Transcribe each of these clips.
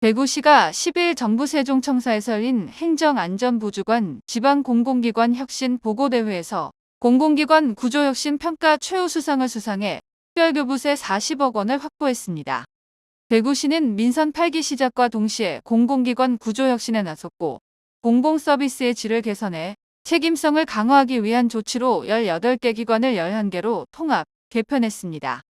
대구시가 10일 정부 세종청사에서 열린 행정안전부주관 지방공공기관 혁신 보고대회에서 공공기관 구조혁신 평가 최우수상을 수상해 특별교부세 40억 원을 확보했습니다. 대구시는 민선 8기 시작과 동시에 공공기관 구조혁신에 나섰고 공공서비스의 질을 개선해 책임성을 강화하기 위한 조치로 18개 기관을 11개로 통합, 개편했습니다.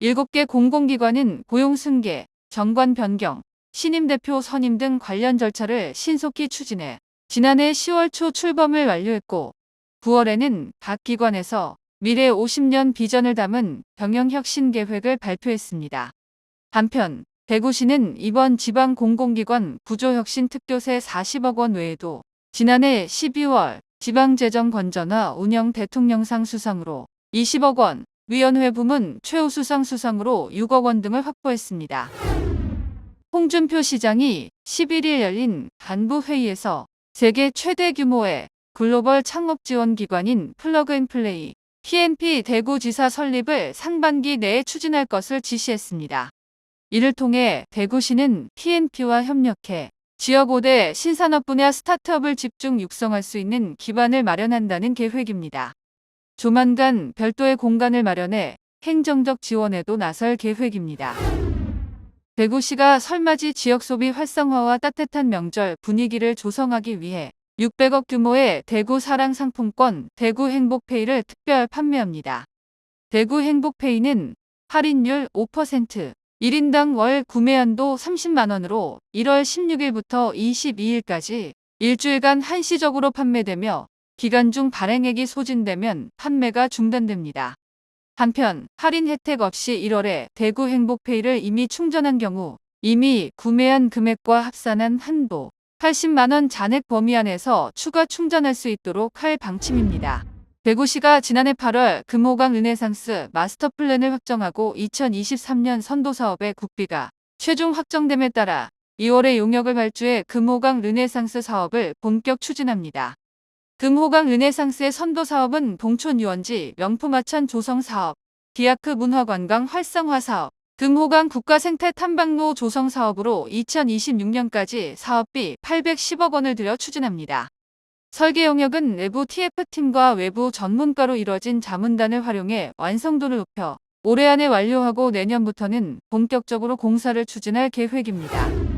7개 공공기관은 고용 승계, 정관 변경, 신임 대표 선임 등 관련 절차를 신속히 추진해 지난해 10월 초 출범을 완료했고 9월에는 각 기관에서 미래 50년 비전을 담은 병영혁신 계획을 발표했습니다. 한편 대구시는 이번 지방 공공기관 구조혁신 특교세 40억 원 외에도 지난해 12월 지방재정 건전화 운영 대통령상 수상으로 20억 원, 위원회 부문 최우수상 수상으로 6억 원 등을 확보했습니다. 홍준표 시장이 11일 열린 간부 회의에서 세계 최대 규모의 글로벌 창업 지원 기관인 플러그앤플레이 PNP 대구지사 설립을 상반기 내에 추진할 것을 지시했습니다. 이를 통해 대구시는 PNP와 협력해 지역 5대 신산업 분야 스타트업을 집중 육성할 수 있는 기반을 마련한다는 계획입니다. 조만간 별도의 공간을 마련해 행정적 지원에도 나설 계획입니다. 대구시가 설맞이 지역 소비 활성화와 따뜻한 명절 분위기를 조성하기 위해 600억 규모의 대구 사랑 상품권 대구 행복페이를 특별 판매합니다. 대구 행복페이는 할인율 5%, 1인당 월 구매 한도 30만원으로 1월 16일부터 22일까지 일주일간 한시적으로 판매되며 기간 중 발행액이 소진되면 판매가 중단됩니다. 한편 할인 혜택 없이 1월에 대구 행복페이를 이미 충전한 경우 이미 구매한 금액과 합산한 한도 80만원 잔액 범위 안에서 추가 충전할 수 있도록 할 방침입니다. 대구시가 지난해 8월 금호강 르네상스 마스터 플랜을 확정하고 2023년 선도 사업의 국비가 최종 확정됨에 따라 2월에 용역을 발주해 금호강 르네상스 사업을 본격 추진합니다. 금호강 르네상스의 선도 사업은 동촌 유원지 명품하천 조성 사업, 디아크 문화관광 활성화 사업, 금호강 국가생태 탐방로 조성 사업으로 2026년까지 사업비 810억 원을 들여 추진합니다. 설계 용역은 내부 TF팀과 외부 전문가로 이뤄진 자문단을 활용해 완성도를 높여 올해 안에 완료하고 내년부터는 본격적으로 공사를 추진할 계획입니다.